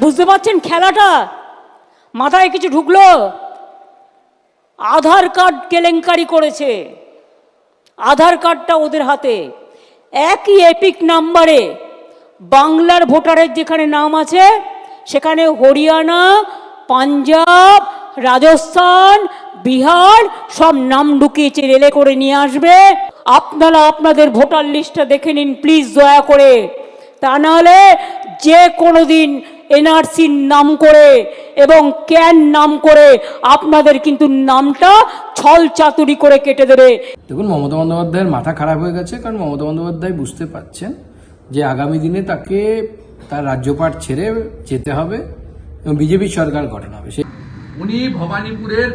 বুঝতে পারছেন খেলাটা? মাথায় কিছু ঢুকলো? আধার কার্ড কেলেঙ্কারি করেছে। আধার কার্ডটা ওদের হাতে। একই এপিক নাম্বারে বাংলার ভোটারের যেখানে নাম আছে, সেখানে হরিয়ানা, পাঞ্জাব, রাজস্থান, বিহার, সব নাম ঢুকিয়েছে, রেলে করে নিয়ে আসবে। আপনারা আপনাদের ভোটার লিস্টটা দেখে নিন, প্লিজ দয়া করে। তা নাহলে যে কোনো দিন এনআরসির নাম করে এবং ক্যান নাম করে আপনাদের কিন্তু নামটা ছল চাতুরি করে কেটে দেবে। দেখুন মমতা বন্দ্যোপাধ্যায়ের মাথা খারাপ হয়ে গেছে কারণ মমতা বন্দ্যোপাধ্যায় বুঝতে পারছেন যে আগামী দিনে তাকে তার রাজ্যপাট ছেড়ে যেতে হবে এবং বিজেপি সরকার গঠন হবে। সে উনি ভবানীপুরের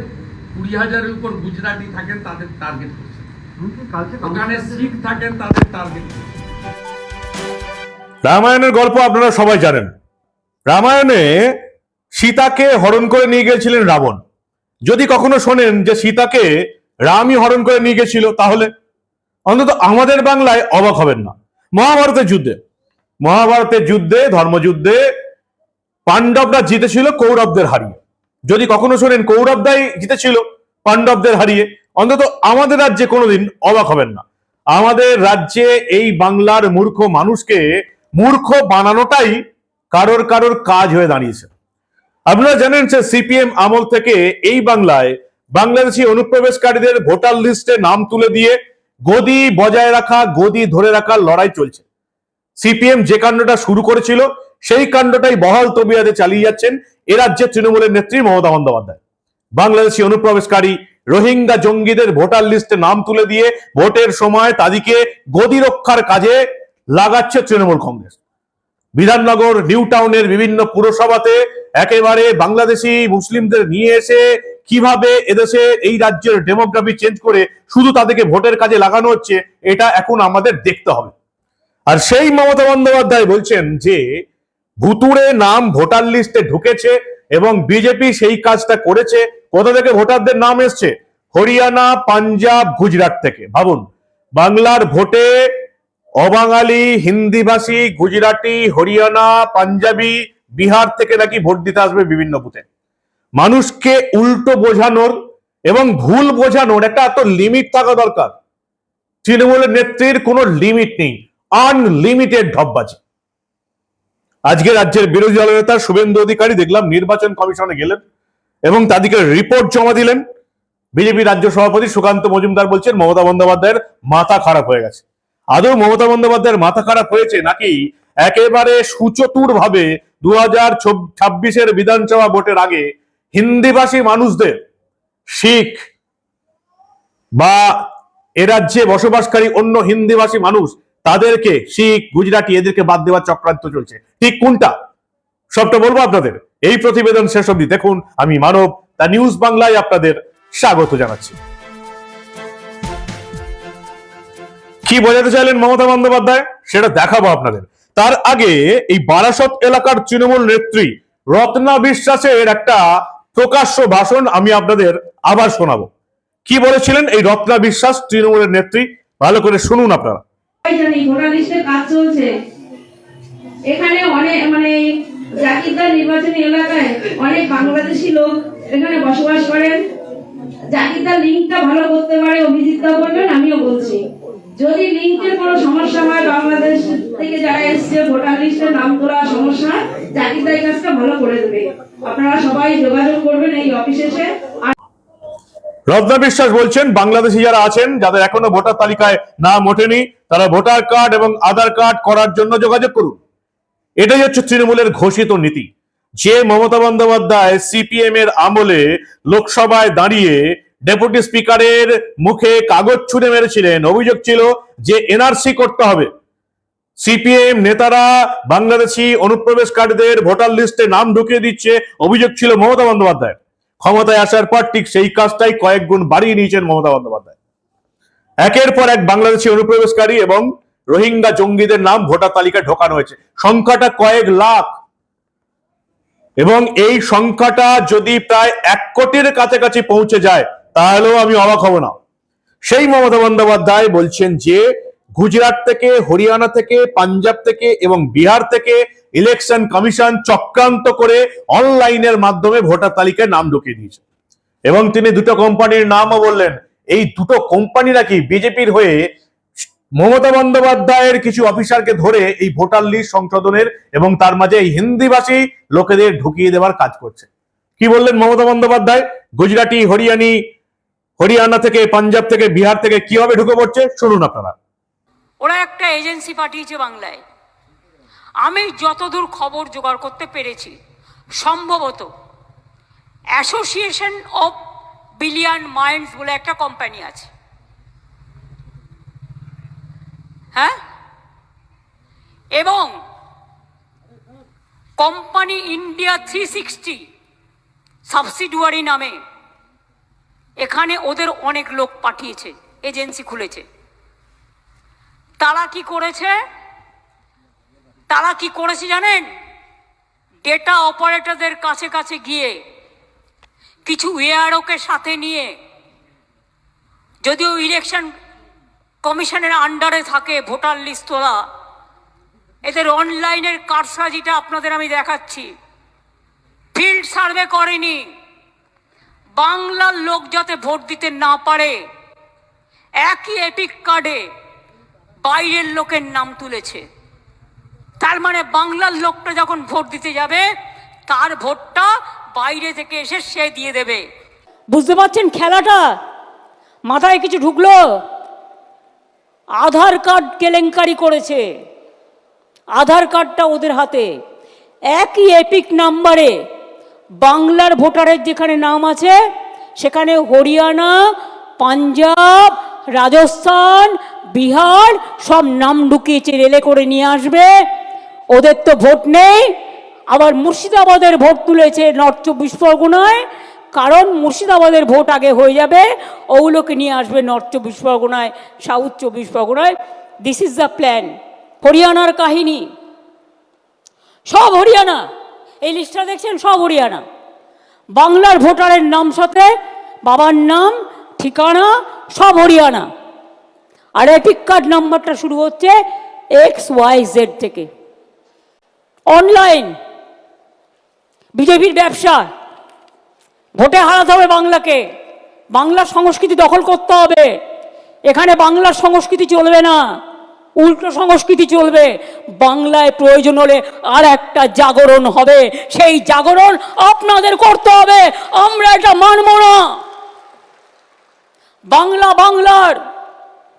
কুড়ি হাজারের উপর গুজরাটি থাকেন তাদের টার্গেট করছেন। ওখানে শিখ থাকেন তাদের টার্গেট রামায়ণের গল্প আপনারা সবাই জানেন। রামায়ণে সীতাকে হরণ করে নিয়ে গিয়েছিলেন রাবণ। যদি কখনো শোনেন যে সীতাকে রামই হরণ করে নিয়ে গেছিল, তাহলে অন্তত আমাদের বাংলায় অবাক হবেন না। মহাভারতের যুদ্ধে মহাভারতের যুদ্ধে, ধর্মযুদ্ধে পাণ্ডবরা জিতেছিল কৌরবদের হারিয়ে। যদি কখনো শোনেন কৌরবদাই জিতেছিল পাণ্ডবদের হারিয়ে, অন্তত আমাদের রাজ্যে কোনোদিন অবাক হবেন না। আমাদের রাজ্যে এই বাংলার মূর্খ মানুষকে মূর্খ বানানোটাই কারোর কারোর কাজ হয়ে দাঁড়িয়েছে। আপনারা জানেন যে সিপিএম আমল থেকে এই বাংলায় বাংলাদেশি অনুপ্রবেশকারীদের ভোটার লিস্টে নাম তুলে দিয়ে গদি বজায় রাখা, গদি ধরে রাখার লড়াই চলছে। সিপিএম যে কাণ্ডটা শুরু করেছিল, সেই কাণ্ডটাই বহাল তবিয়াদে চালিয়ে যাচ্ছেন এ রাজ্যের তৃণমূলের নেত্রী মমতা বন্দ্যোপাধ্যায়। বাংলাদেশি অনুপ্রবেশকারী রোহিঙ্গা জঙ্গিদের ভোটার লিস্টে নাম তুলে দিয়ে ভোটের সময় তাদেরকে গদি রক্ষার কাজে লাগাচ্ছে তৃণমূল কংগ্রেস। বিধাননগর, নিউ টাউনের বিভিন্ন পুরসভাতে একেবারে বাংলাদেশি মুসলিমদের নিয়ে এসে কীভাবে এদেশে এই রাজ্যের ডেমোগ্রাফি চেঞ্জ করে শুধু তাদেরকে ভোটের কাজে লাগানো হচ্ছে, এটা এখন আমাদের দেখতে হবে। আর সেই মমতা বন্দ্যোপাধ্যায় বলছেন যে, ভুতুড়ে নাম ভোটার লিস্টে ঢুকেছে এবং বিজেপি সেই কাজটা করেছে, কোথা থেকে ভোটারদের নাম এসছে? হরিয়ানা, পাঞ্জাব, গুজরাট থেকে। ভাবুন, বাংলার ভোটে অবাঙালি হিন্দিভাষী, গুজরাটি, হরিয়ানা, পাঞ্জাবি, বিহার থেকে নাকি ভোট দিতে আসবে বিভিন্ন বুথে। মানুষকে উল্টো বোঝানোর এবং ভুল বোঝানোর একটা এত লিমিট থাকা দরকার। তৃণমূলের নেত্রীর কোনো লিমিট নেই আনলিমিটেড ঢপবাজি। আজকে রাজ্যের বিরোধী দলের নেতা শুভেন্দু অধিকারী দেখলাম নির্বাচন কমিশনে গেলেন এবং তাদেরকে রিপোর্ট জমা দিলেন। বিজেপি রাজ্য সভাপতি সুকান্ত মজুমদার বলছেন, মমতা বন্দ্যোপাধ্যায়ের মাথা খারাপ হয়ে গেছে। আদৌ মমতা বন্দ্যোপাধ্যায়ের মাথা খারাপ হয়েছে নাকি? একেবারে সুচতুর ভাবে দু হাজার ছাব্বিশের বিধানসভা ভোটের আগে হিন্দিভাষী মানুষদের শিখ বা এ রাজ্যে বসবাসকারী অন্য হিন্দিভাষী মানুষ, তাদেরকে শিখ, গুজরাটি এদেরকে বাদ দেওয়ার চক্রান্ত চলছে। ঠিক কোনটা? সবটা বলব আপনাদের। এই প্রতিবেদন শেষ অবধি দেখুন। আমি মানব তা নিউজ বাংলায় আপনাদের স্বাগত জানাচ্ছি। কি বোঝাতে চাইলেন মমতা বন্দ্যোপাধ্যায়? সেটা দেখাবো আপনাদের। তার আগে এই বারাসত এলাকার তৃণমূল নেত্রী রত্না বিশ্বাসের একটা প্রকাশ্য ভাষণ আমি আপনাদের আবার শোনাবো। কি বলেছিলেন এই রত্না বিশ্বাস, তৃণমূলের নেত্রী? ভালো করে শুনুন আপনারা। এখানে অনেক মানে নির্বাচনী এলাকায় অনেক বাংলাদেশি লোক এখানে বসবাস করেন। লিঙ্কটা ভালো করতে পারে, অভিজিৎ আমিও বলছি। যদি লিঙ্কের কোনো সমস্যা হয়, বাংলাদেশ থেকে যারা এসছে, ভোটার লিস্টে নাম তোলা সমস্যা জাকিরদা এই কাজটা ভালো করে দেবে। আপনারা সবাই যোগাযোগ করবেন এই অফিসে এসে। রত্না বিশ্বাস বলছেন, বাংলাদেশি যারা আছেন, যাদের এখনও ভোটার তালিকায় নাম ওঠেনি, তারা ভোটার কার্ড এবং আধার কার্ড করার জন্য যোগাযোগ করুন। এটাই হচ্ছে তৃণমূলের ঘোষিত নীতি। যে মমতা বন্দ্যোপাধ্যায় সিপিএম এর আমলে লোকসভায় দাঁড়িয়ে ডেপুটি স্পিকারের মুখে কাগজ ছুঁড়ে মেরেছিলেন। অভিযোগ ছিল যে এনআরসি করতে হবে। সিপিএম নেতারা বাংলাদেশি অনুপ্রবেশকারীদের ভোটার লিস্টে নাম ঢুকিয়ে দিচ্ছে। অভিযোগ ছিল মমতা বন্দ্যোপাধ্যায় ক্ষমতায় আসার পর ঠিক সেই কাজটাই কয়েক গুণ বাড়িয়ে নিয়েছেন মমতা বন্দ্যোপাধ্যায়। একের পর এক বাংলাদেশি অনুপ্রবেশকারী এবং রোহিঙ্গা জঙ্গিদের নাম ভোটার তালিকায় ঢোকানো হয়েছে। সংখ্যাটা কয়েক লাখ। এবং এই সংখ্যাটা যদি প্রায় এক কোটির কাছাকাছি পৌঁছে যায় তাহলেও আমি অবাক হব না। সেই মমতা বন্দ্যোপাধ্যায় বলছেন যে, গুজরাট থেকে, হরিয়ানা থেকে, পাঞ্জাব থেকে এবং বিহার থেকে ইলেকশন কমিশন চক্রান্ত করে অনলাইনের মাধ্যমে ভোটার তালিকায় নাম ঢুকিয়ে দিয়েছে। এবং তিনি দুটো কোম্পানির নামও বললেন। এই দুটো কোম্পানি নাকি বিজেপির হয়ে মমতা বন্দ্যোপাধ্যায়ের কিছু অফিসারকে ধরে এই ভোটার লিস্ট সংশোধনের এবং তার মাঝে এই হিন্দিভাষী লোকেদের ঢুকিয়ে দেওয়ার কাজ করছে। কি বললেন মমতা বন্দ্যোপাধ্যায়? গুজরাটি, হরিয়ানি হরিয়ানা থেকে, পাঞ্জাব থেকে, বিহার থেকে কীভাবে ঢুকে পড়ছে, শুনুন আপনারা। ওরা একটা এজেন্সি পাঠিয়েছে বাংলায়। আমি যতদূর খবর জোগাড় করতে পেরেছি, সম্ভবত অ্যাসোসিয়েশন অফ বিলিয়ন মাইন্ডস বলে একটা কোম্পানি আছে। হ্যাঁ? এবং company India three sixty subsidiary নামে এখানে ওদের অনেক লোক পাঠিয়েছে, এজেন্সি খুলেছে। তারা কি করেছে? তারা কি করেছে জানেন? ডেটা অপারেটরদের কাছে কাছে গিয়ে কিছু এআরওকে সাথে নিয়ে, যদিও ইলেকশন কমিশনের আন্ডারে থাকে ভোটার লিস্ট তোলা এদের অনলাইনের কারসাজিটা আপনাদের আমি দেখাচ্ছি। ফিল্ড সার্ভে করেনি। বাংলার লোক যাতে ভোট দিতে না পারে, একই এপিক কার্ডে বাইরের লোকের নাম তুলেছে। তার মানে বাংলার লোকটা যখন ভোট দিতে যাবে, তার ভোটটা বাইরে থেকে এসে সে দিয়ে দেবে। বুঝতে পারছেন খেলাটা? মাথায় কিছু ঢুকলো? আধার কার্ড কেলেঙ্কারি করেছে। আধার কার্ডটা ওদের হাতে। একই এপিক নাম্বারে বাংলার ভোটারের যেখানে নাম আছে, সেখানে হরিয়ানা, পাঞ্জাব, রাজস্থান, বিহার, সব নাম ঢুকিয়েছে, রেলে করে নিয়ে আসবে। ওদের তো ভোট নেই। আবার মুর্শিদাবাদের ভোট তুলেছে নর্থ চব্বিশ পরগনায়। কারণ মুর্শিদাবাদের ভোট আগে হয়ে যাবে, ওগুলোকে নিয়ে আসবে নর্থ চব্বিশ পরগনায়, সাউথ চব্বিশ পরগনায়। দিস ইজ দ্য প্ল্যান হরিয়ানার কাহিনী। সব হরিয়ানা। এই লিস্টটা দেখছেন? সব হরিয়ানা। বাংলার ভোটারের নাম সাথে বাবার নাম, ঠিকানা, সব হরিয়ানা। আর এপিক কার্ড নাম্বারটা শুরু হচ্ছে এক্স ওয়াই জেড থেকে। অনলাইন বিজেপির ব্যবসা। ভোটে হারাতে হবে বাংলাকে। বাংলার সংস্কৃতি দখল করতে হবে। এখানে বাংলার সংস্কৃতি চলবে না। উল্টো সংস্কৃতি চলবে। বাংলায় প্রয়োজন হলে আর একটা জাগরণ হবে। সেই জাগরণ আপনাদের করতে হবে। আমরা এটা মানব না। বাংলা বাংলার,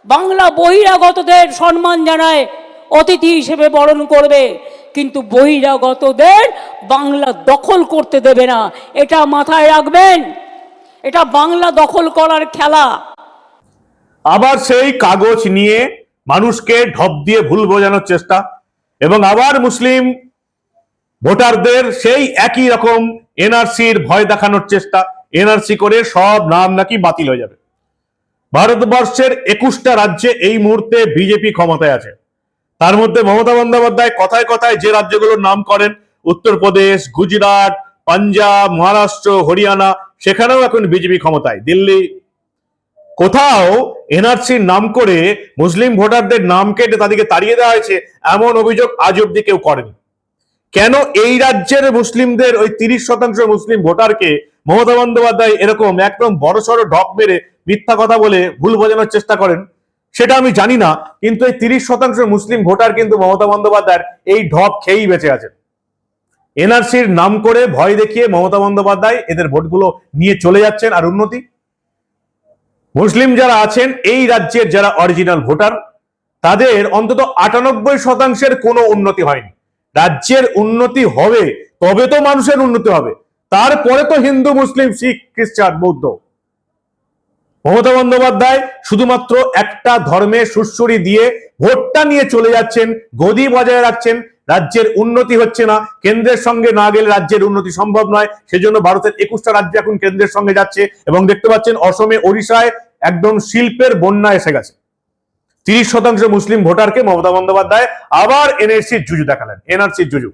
বাংলা বহিরাগতদের সম্মান জানায়, অতিথি হিসেবে বরণ করবে। কিন্তু বহিরাগতদের বাংলা দখল করতে দেবে না। এটা মাথায় রাখবেন। এটা বাংলা দখল করার খেলা। আবার সেই কাগজ নিয়ে মানুষকে ঢপ দিয়ে ভুল বোঝানোর চেষ্টা এবং আবার মুসলিম ভোটারদের সেই একই রকম এনআরসির ভয় দেখানোর চেষ্টা। এনআরসি করে সব নাম নাকি বাতিল হয়ে যাবে। ভারতবর্ষের একুশটা রাজ্যে এই মুহূর্তে বিজেপি ক্ষমতায় আছে। তার মধ্যে মমতা বন্দ্যোপাধ্যায় কথায় কথায় যে রাজ্যগুলোর নাম করেন, উত্তরপ্রদেশ, গুজরাট, পাঞ্জাব, মহারাষ্ট্র, হরিয়ানা, সেখানেও এখন বিজেপি ক্ষমতায়। দিল্লি কোথাও এনআরসির নাম করে মুসলিম ভোটারদের নাম কেটে তাদেরকে তাড়িয়ে দেওয়া হয়েছে, এমন অভিযোগ আজ অব্দি কেউ করেনি। কেন এই রাজ্যের মুসলিমদের ওই তিরিশ শতাংশ মুসলিম ভোটারকে মমতা বন্দ্যোপাধ্যায় এরকম একদম বড়সড় ঢপ মেরে মিথ্যা কথা বলে ভুল বোঝানোর চেষ্টা করেন? সেটা আমি জানি না, কিন্তু এই তিরিশ শতাংশ মুসলিম ভোটার কিন্তু মমতা বন্দ্যোপাধ্যায়ের এই ঢপ খেয়েই বেঁচে আছেন এনআরসির নাম করে ভয় দেখিয়ে মমতা বন্দ্যোপাধ্যায় এদের ভোটগুলো নিয়ে চলে যাচ্ছেন, আর উন্নতি? মুসলিম যারা আছেন, এই রাজ্যের যারা অরিজিনাল ভোটার তাদের অন্তত আটানব্বই শতাংশের কোনো উন্নতি হয়নি। রাজ্যের উন্নতি হবে, তবে তো মানুষের উন্নতি হবে। তারপরে তো হিন্দু, মুসলিম, শিখ, খ্রিস্টান, বৌদ্ধ। মমতা বন্দ্যোপাধ্যায় শুধুমাত্র একটা ধর্মে সুশ্রী দিয়ে ভোটটা নিয়ে চলে যাচ্ছেন, গদি বজায় রাখছেন, রাজ্যের উন্নতি হচ্ছে না, কেন্দ্রের সঙ্গে না গেলে রাজ্যের উন্নতি সম্ভব নয়। সেজন্য ভারতের একুশটা রাজ্য এখন কেন্দ্রের সঙ্গে যাচ্ছে এবং দেখতে পাচ্ছেন, অসমে, ওড়িশায় একদম শিল্পের বন্যা এসে গেছে। তিরিশ শতাংশ মুসলিম ভোটারকে মমতা বন্দ্যোপাধ্যায় আবার এনআরসির জুজু দেখালেন এনআরসির জুজু।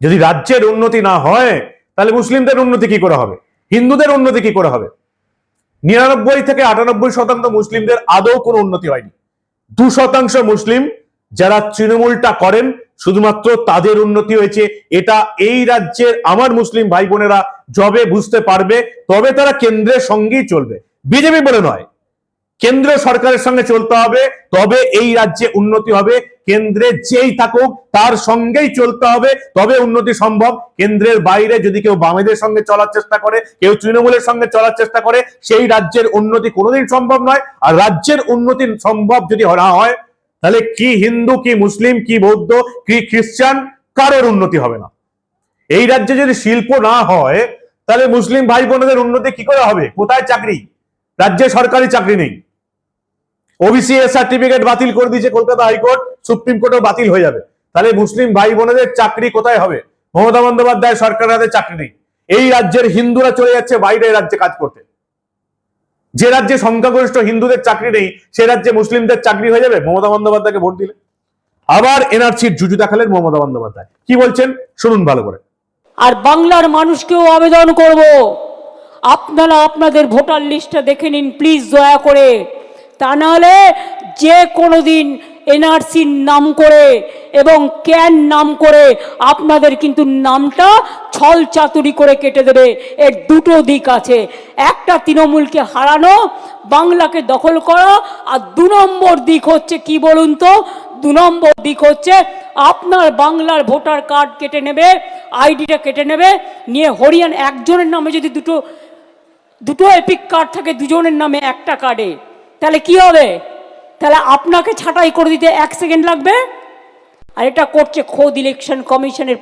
যদি রাজ্যের উন্নতি না হয়, তাহলে মুসলিমদের উন্নতি কি করে হবে? হিন্দুদের উন্নতি কি করে হবে? নিরানব্বই থেকে আটানব্বই শতাংশ মুসলিমদের আদৌ কোনো উন্নতি হয়নি। দু শতাংশ মুসলিম যারা তৃণমূলটা করেন, শুধুমাত্র তাদের উন্নতি হয়েছে। এটা এই রাজ্যের আমার মুসলিম ভাই বোনেরা যবে বুঝতে পারবে, তবে তারা কেন্দ্রের সঙ্গেই চলবে। বিজেপি বলে নয়। কেন্দ্র সরকারের সঙ্গে চলতে হবে, তবে এই রাজ্যে উন্নতি হবে। কেন্দ্রে যেই থাকুক, তার সঙ্গেই চলতে হবে। তবে উন্নতি সম্ভব। কেন্দ্রের বাইরে যদি কেউ বামেদের সঙ্গে চলার চেষ্টা করে, কেউ তৃণমূলের সঙ্গে চলার চেষ্টা করে, সেই রাজ্যের উন্নতি কোনোদিন সম্ভব নয়। আর রাজ্যের উন্নতি সম্ভব যদি না হয়, তাহলে কি হিন্দু, কি মুসলিম, কি বৌদ্ধ, কি খ্রিস্টান, কারোর উন্নতি হবে না। এই রাজ্যে যদি শিল্প না হয়, তাহলে মুসলিম ভাই বোনদের উন্নতি কি করে হবে? কোথায় চাকরি? রাজ্যে সরকারি চাকরি নেই। ওবিসি এর সার্টিফিকেট বাতিল করে দিয়েছে কলকাতা হাইকোর্ট, সুপ্রিম কোর্টও বাতিল হয়ে যাবে। তাহলে মুসলিম ভাই বোনেদের চাকরি কোথায় হবে? মমতা বন্দ্যোপাধ্যায় সরকারের হাতে চাকরি নেই। এই রাজ্যের হিন্দুরা চলে যাচ্ছে বাইরে রাজ্যে কাজ করতে। যে রাজ্যে সংখ্যাগরিষ্ঠ হিন্দুদের চাকরি নেই, সে রাজ্যে মুসলিমদের চাকরি হয়ে যাবে? মমতা বন্দ্যোপাধ্যায়কে ভোট দিলে। আবার এনআরসির জুজু দেখালেন মমতা বন্দ্যোপাধ্যায়। কি বলছেন? শুনুন ভালো করে। আর বাংলার মানুষকেও আবেদন করব। আপনারা আপনাদের ভোটার লিস্টটা দেখে নিন প্লিজ দয়া করে। তা নাহলে যে কোনো দিন এনআরসির নাম করে এবং ক্যান নাম করে আপনাদের কিন্তু নামটা ছল চাতুরি করে কেটে দেবে। এর দুটো দিক আছে। একটা তৃণমূলকে হারানো, বাংলাকে দখল করা, আর দু নম্বর দিক হচ্ছে কি বলুন তো? দু নম্বর দিক হচ্ছে আপনার বাংলার ভোটার কার্ড কেটে নেবে, আইডিটা কেটে নেবে, নিয়ে হরিয়ান, একজনের নামে যদি দুটো দুটো এপিক কার্ড থাকে দুজনের নামে একটা কার্ডে তাহলে কি হবে? তাহলে আপনাকে ছাঁটাই করে দিতে এক সেকেন্ড লাগবে। আর এটা করছে খোদ ইলেকশন কমিশনের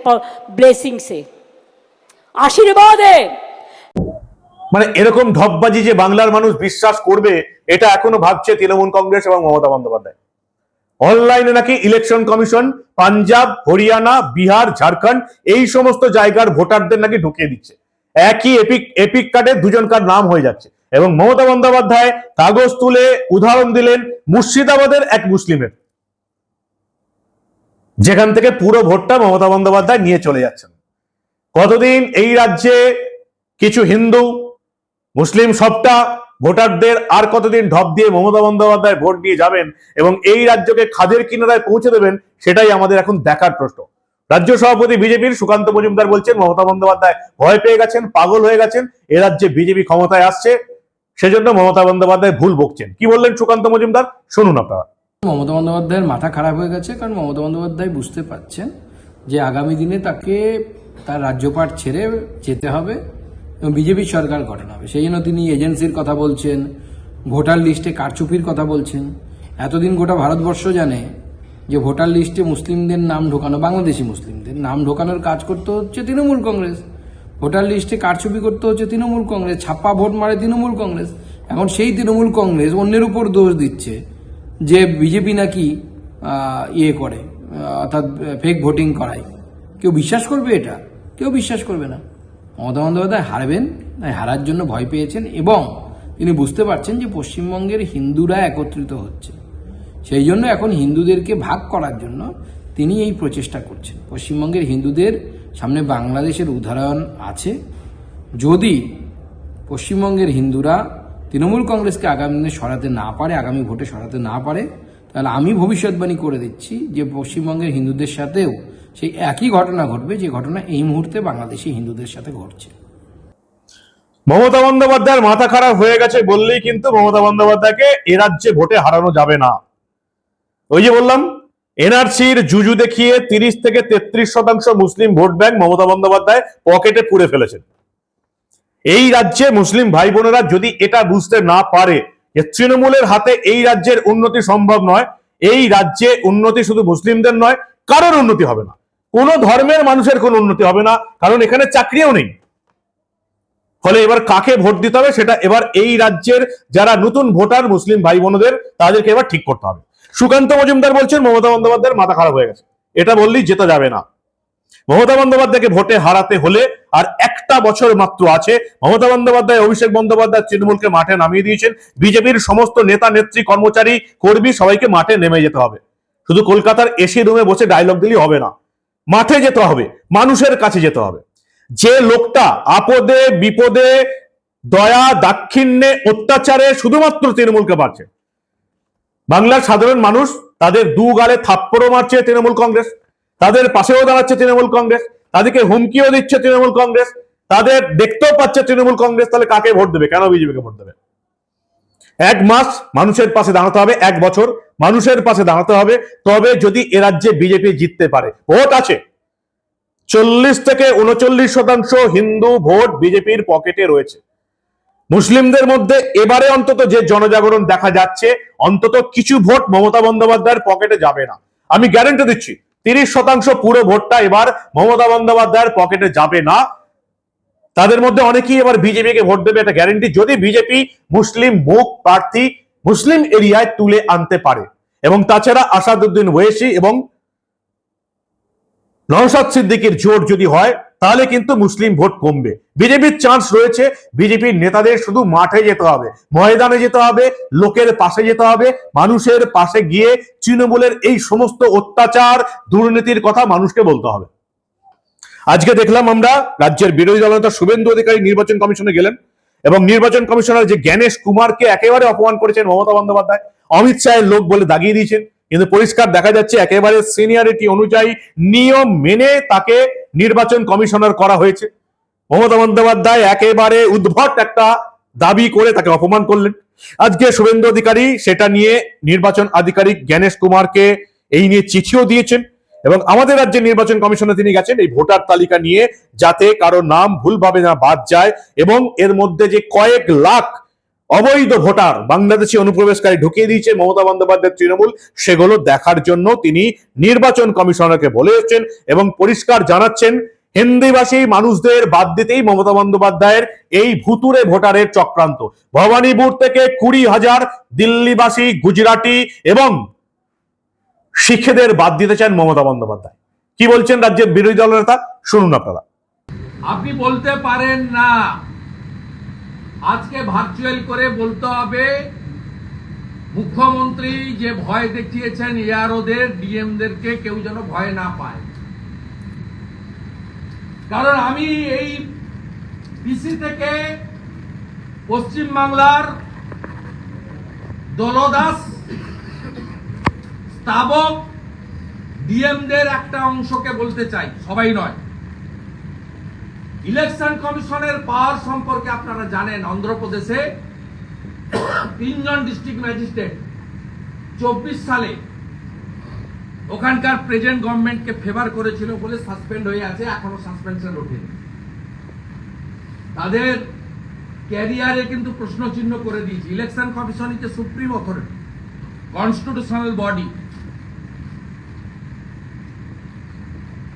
ব্লেসিংসে আশীর্বাদে! মানে এরকম ঢপবাজি যে বাংলার মানুষ বিশ্বাস করবে, এটা এখনও ভাবছে তৃণমূল কংগ্রেস এবং মমতা বন্দ্যোপাধ্যায়। অনলাইনে নাকি ইলেকশন কমিশন, পাঞ্জাব, হরিয়ানা, বিহার, ঝাড়খণ্ড, এই সমস্ত জায়গার ভোটারদের নাকি ঢুকিয়ে দিচ্ছে। একই এপিক এপিক কার্ডে দুজনকার নাম হয়ে যাচ্ছে। এবং মমতা বন্দ্যোপাধ্যায় কাগজ তুলে উদাহরণ দিলেন মুর্শিদাবাদের এক মুসলিমের। যেখান থেকে পুরো ভোটটা মমতা বন্দ্যোপাধ্যায় নিয়ে চলে যাচ্ছেন। কতদিন এই রাজ্যে কিছু হিন্দু, মুসলিম সবটা ভোটারদের আর কতদিন ঢপ দিয়ে মমতা বন্দ্যোপাধ্যায় ভোট দিয়ে যাবেন এবং এই রাজ্যকে খাদের কিনারায় পৌঁছে দেবেন, সেটাই আমাদের এখন দেখার প্রশ্ন। রাজ্য সভাপতি বিজেপির সুকান্ত মজুমদার বলছেন, মমতা বন্দ্যোপাধ্যায় ভয় পেয়ে গেছেন, পাগল হয়ে গেছেন, এ রাজ্যে বিজেপি ক্ষমতায় আসছে, সেজন্য মমতা বন্দ্যোপাধ্যায় ভুল বকছেন। কি বললেন সুকান্ত মজুমদার? শুনুন আপনারা। মমতা বন্দ্যোপাধ্যায়ের মাথা খারাপ হয়ে গেছে, কারণ মমতা বন্দ্যোপাধ্যায় বুঝতে পারছেন যে আগামী দিনে তাকে তার রাজ্যপাট ছেড়ে যেতে হবে এবং বিজেপি সরকার গঠন হবে। সেই জন্য তিনি এজেন্সির কথা বলছেন, ভোটার লিস্টে কারচুপির কথা বলছেন। এতদিন গোটা ভারতবর্ষ জানে যে ভোটার লিস্টে মুসলিমদের নাম ঢোকানো, বাংলাদেশি মুসলিমদের নাম ঢোকানোর কাজ করতে হচ্ছে তৃণমূল কংগ্রেস। ভোটার লিস্টে কারচুপি করতে হচ্ছে তৃণমূল কংগ্রেস, ছাপ্পা ভোট মারে তৃণমূল কংগ্রেস। এখন সেই তৃণমূল কংগ্রেস অন্যের উপর দোষ দিচ্ছে যে বিজেপি নাকি ইয়ে করে অর্থাৎ ফেক ভোটিং করায়। কেউ বিশ্বাস করবে এটা? কেউ বিশ্বাস করবে না। মমতা বন্দ্যোপাধ্যায় হারবেন, তাই হারার জন্য ভয় পেয়েছেন এবং তিনি বুঝতে পারছেন যে পশ্চিমবঙ্গের হিন্দুরা একত্রিত হচ্ছে। সেই জন্য এখন হিন্দুদেরকে ভাগ করার জন্য তিনি এই প্রচেষ্টা করছেন। পশ্চিমবঙ্গের হিন্দুদের সামনে বাংলাদেশের উদাহরণ আছে। যদি পশ্চিমবঙ্গের হিন্দুরা তৃণমূল কংগ্রেসকে আগামী দিনে সরাতে না পারে, আগামী ভোটে সরাতে না পারে, তাহলে আমি ভবিষ্যৎবাণী করে দিচ্ছি যে পশ্চিমবঙ্গের হিন্দুদের সাথেও সেই একই ঘটনা ঘটবে, যে ঘটনা এই মুহূর্তে বাংলাদেশি হিন্দুদের সাথে ঘটছে। মমতা বন্দ্যোপাধ্যায়ের মাথা খারাপ হয়ে গেছে বললেই কিন্তু মমতা বন্দ্যোপাধ্যায়কে এ রাজ্যে ভোটে হারানো যাবে না। ওই যে বললাম, এনআরসির জুজু দেখিয়ে তিরিশ থেকে তেত্রিশ শতাংশ মুসলিম ভোট ব্যাংক মমতা বন্দ্যোপাধ্যায় পকেটে পুরে ফেলেছেন। এই রাজ্যে মুসলিম ভাই বোনেরা যদি এটা বুঝতে না পারে যে তৃণমূলের হাতে এই রাজ্যের উন্নতি সম্ভব নয়, এই রাজ্যে উন্নতি শুধু মুসলিমদের নয়, কারোর উন্নতি হবে না। কোনো ধর্মের মানুষের কোনো উন্নতি হবে না, কারণ এখানে চাকরিও নেই। ফলে এবার কাকে ভোট দিতে হবে সেটা এবার এই রাজ্যের যারা নতুন ভোটার মুসলিম ভাই বোনদের তাদেরকে এবার ঠিক করতে হবে। সুকান্ত মজুমদার বলছেন, মমতা বন্দ্যোপাধ্যায়ের মাথা খারাপ হয়ে গেছে। এটা বললেই যেতে যাবে না। মমতা বন্দ্যোপাধ্যায়কে ভোটে হারাতে হলে আর একটা বছর মাত্র আছে। মমতা বন্দ্যোপাধ্যায়, অভিষেক বন্দ্যোপাধ্যায়, তৃণমূলকে মাঠে নামিয়ে দিয়েছেন। বিজেপির সমস্ত নেতা, নেত্রী, কর্মচারী, কর্মী সবাইকে মাঠে নেমে যেতে হবে। শুধু কলকাতার এসি রুমে বসে ডায়লগ দিলেই হবে না। মাঠে যেতে হবে, মানুষের কাছে যেতে হবে। যে লোকটা আপদে, বিপদে, দয়া, দাক্ষিণ্যে, অত্যাচারে শুধুমাত্র তৃণমূলকে পারছে বাংলার সাধারণ মানুষ তাদের দু গালে থাপ্পড়ও মারছে তৃণমূল কংগ্রেস, তাদের পাশেও দাঁড়াচ্ছে তৃণমূল কংগ্রেস, তাদেরকে হুমকিও দিচ্ছে তৃণমূল কংগ্রেস, তাদের দেখতেও পাচ্ছে তৃণমূল কংগ্রেস, তাহলে কাকে ভোট দেবে? কেন বিজেপিকে ভোট দেবে? এক মাস মানুষের পাশে দাঁড়াতে হবে, এক বছর মানুষের পাশে দাঁড়াতে হবে, তবে যদি এ রাজ্যে বিজেপি জিততে পারে, ভোট আছে। চল্লিশ থেকে উনচল্লিশ শতাংশ হিন্দু ভোট বিজেপির পকেটে রয়েছে। মুসলিমদের মধ্যে এবারে অন্তত যে জনজাগরণ দেখা যাচ্ছে, অন্তত কিছু ভোট মমতা বন্দ্যোপাধ্যায়ের পকেটে যাবে না। আমি গ্যারেন্টি দিচ্ছি, তিরিশ শতাংশ পুরো ভোটটা এবার মমতা বন্দ্যোপাধ্যায়ের পকেটে যাবে না। তাদের মধ্যে অনেকেই এবার বিজেপিকে ভোট দেবে, এটা গ্যারেন্টি যদি বিজেপি মুসলিম মুখ প্রার্থী মুসলিম এরিয়ায় তুলে আনতে পারে। এবং তাছাড়া আসাদুদ্দিন ওয়েসি এবং নওশাদ সিদ্দিকের জোট যদি হয় তাহলে কিন্তু মুসলিম ভোট কমবে। বিজেপির চান্স রয়েছে, বিজেপির নেতাদের শুধু মাঠে যেতে হবে, ময়দানে যেতে হবে, লোকের পাশে যেতে হবে, মানুষের পাশে গিয়ে তৃণমূলের এই সমস্ত অত্যাচার, দুর্নীতির কথা মানুষকে বলতে হবে। আজকে দেখলাম আমরা রাজ্যের বিরোধী দলনেতা শুভেন্দু অধিকারী নির্বাচন কমিশনে গেলেন এবং নির্বাচন কমিশনার যে জ্ঞানেশ কুমারকে একেবারে অপমান করেছেন মমতা বন্দ্যোপাধ্যায়, অমিত শাহের লোক বলে দাগিয়ে দিয়েছেন। কিন্তু পরিষ্কার দেখা যাচ্ছে একেবারে সিনিয়রিটি অনুযায়ী নিয়ম মেনে তাকে নির্বাচন কমিশনার করা হয়েছে। মমতা বন্দ্যোপাধ্যায় একেবারে উদ্ভট একটা দাবি করে তাকে অপমান করলেন। আজকে শুভেন্দু অধিকারী সেটা নিয়ে নির্বাচন আধিকারিক জ্ঞানেশ কুমারকে এই নিয়ে চিঠিও দিয়েছেন এবং আমাদের রাজ্যের নির্বাচন কমিশনে তিনি গেছেন এই ভোটার তালিকা নিয়ে যাতে কারও নাম ভুলভাবে না বাদ যায় এবং এর মধ্যে যে কয়েক লাখ অবৈধ ভোটার বাংলাদেশি অনুপ্রবেশকারী ঢুকিয়ে দিয়েছে মমতা বন্দ্যোপাধ্যায়ের তৃণমূল। সেগুলো দেখার জন্য তিনি নির্বাচন কমিশনারকে বলে এসেছেন এবং পরিষ্কার জানাচ্ছেন, হিন্দিভাষী মানুষদের বাদ দিতেই মমতা বন্দ্যোপাধ্যায়ের এই ভুতুরে ভোটারের চক্রান্ত। ভবানীপুর থেকে কুড়ি হাজার দিল্লিবাসী, গুজরাটি এবং শিখেদের বাদ দিতে চান মমতা বন্দ্যোপাধ্যায়। কি বলছেন রাজ্যের বিরোধী দল নেতা? শুনুন আপনারা। আপনি বলতে পারেন না। আজকে ভার্চুয়াল করে বলতে হবে, মুখ্যমন্ত্রী যে ভয় দেখিয়েছেন এআরওদের ডিএমদেরকে কেউ যেন ভয় না পায়। কারণ আমি এই পিসি থেকে পশ্চিম বাংলার দলদাস, স্তাবক, ডিএমদের একটা অংশকে বলতে চাই, সবাই নয়। ইলেকশন কমিশনের পাওয়ার সম্পর্কে আপনারা জানেন, অন্ধ্রপ্রদেশে তিনজন ডিস্ট্রিক্ট ম্যাজিস্ট্রেট চব্বিশ সালে ওখানকার প্রেজেন্ট গভর্নমেন্টকে ফেভার করেছিল বলে সাসপেন্ড হয়ে আছে, এখনও সাসপেনশন ওঠেনি। তাদের ক্যারিয়ারে কিন্তু প্রশ্ন চিহ্ন করে দিয়েছে। Election commission is supreme authority constitutional body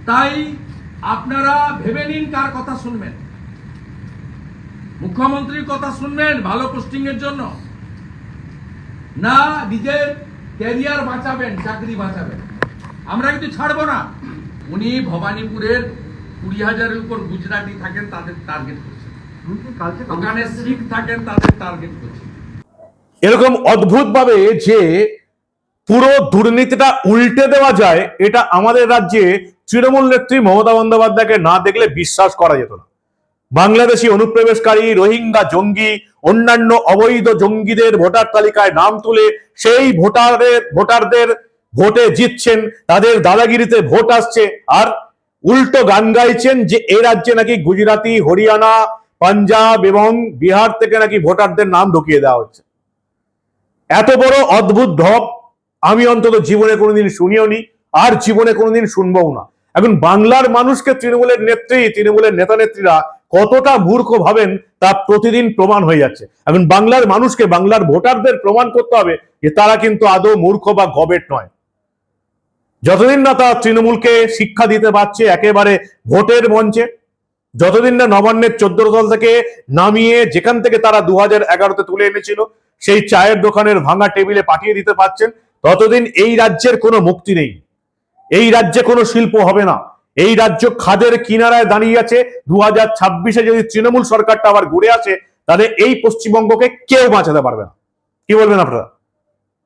তাই আপনারা ভেবে নিন কার কথা শুনবেন। মুখ্যমন্ত্রীর কথা শুনবেন ভালো পোস্টিং এর জন্য। না নিজের ক্যারিয়ার বাঁচাবেন চাকরি বাঁচাবেন। আমরা কিন্তু ছাড়বো না। উনি ভবানীপুরের কুড়ি হাজারের উপর গুজরাটি থাকেন তাদের টার্গেট করছেন। ওখানে শিখ থাকেন তাদের টার্গেট করছেন। এরকম অদ্ভুত ভাবে যে পুরো দুর্নীতিটা উল্টে দেওয়া যায়, এটা আমাদের রাজ্যে তৃণমূল নেত্রী মমতা বন্দ্যোপাধ্যায়কে না দেখলে বিশ্বাস করা যেত না। বাংলাদেশি অনুপ্রবেশকারী, রোহিঙ্গা জঙ্গি, অন্যান্য অবৈধ জঙ্গিদের ভোটার তালিকায় নাম তুলে সেই ভোটারের ভোটারদের ভোটে জিতছেন, তাদের দাদাগিরিতে ভোট আসছে, আর উল্টো গান গাইছেন যে এ রাজ্যে নাকি গুজরাটি, হরিয়ানা, পাঞ্জাব এবং বিহার থেকে নাকি ভোটারদের নাম ঢুকিয়ে দেওয়া হচ্ছে। এত বড় অদ্ভুত ঢপ আমি অন্তত জীবনে কোনোদিন শুনিও নি আর জীবনে কোনোদিন শুনবও না। এখন বাংলার মানুষকে তৃণমূলের নেত্রী, তৃণমূলের নেতা নেত্রীরা কতটা মূর্খ ভাবেন, তা প্রতিদিন প্রমাণ হয়ে যাচ্ছে। এখন বাংলার মানুষকে, বাংলার ভোটারদের প্রমাণ করতে হবে যে তারা কিন্তু আদৌ মূর্খ বা গবেট নয়। যতদিন না তারা তৃণমূলকে শিক্ষা দিতে পারছে একেবারে ভোটের মঞ্চে, যতদিন না নবান্নের চোদ্দ দল থেকে নামিয়ে যেখান থেকে তারা দু হাজার এগারোতে তুলে এনেছিল, সেই চায়ের দোকানের ভাঙা টেবিলে পাঠিয়ে দিতে পারছেন ততদিন এই রাজ্যের কোনো মুক্তি নেই। এই রাজ্যে কোনো শিল্প হবে না। এই রাজ্য খাদের কিনারায় দাঁড়িয়ে আছে। দু হাজার ছাব্বিশে যদি তৃণমূল সরকারটা আবার ঘুরে আসে, তাহলে এই পশ্চিমবঙ্গকে কেউ বাঁচাতে পারবে না। কি বলবেন আপনারা?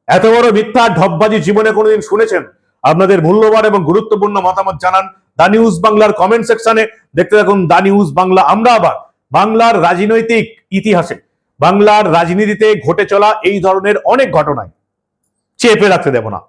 এত বড় মিথ্যা ঢপবাজি জীবনে কোনোদিন শুনেছেন? আপনাদের মূল্যবান এবং গুরুত্বপূর্ণ মতামত জানান দা নিউজ বাংলার কমেন্ট সেকশনে। দেখতে থাকুন দা নিউজ বাংলা। আমরা আবার বাংলার রাজনৈতিক ইতিহাসে, বাংলার রাজনীতিতে ঘটে চলা এই ধরনের অনেক ঘটনায়। চেপে রাখতে দেব না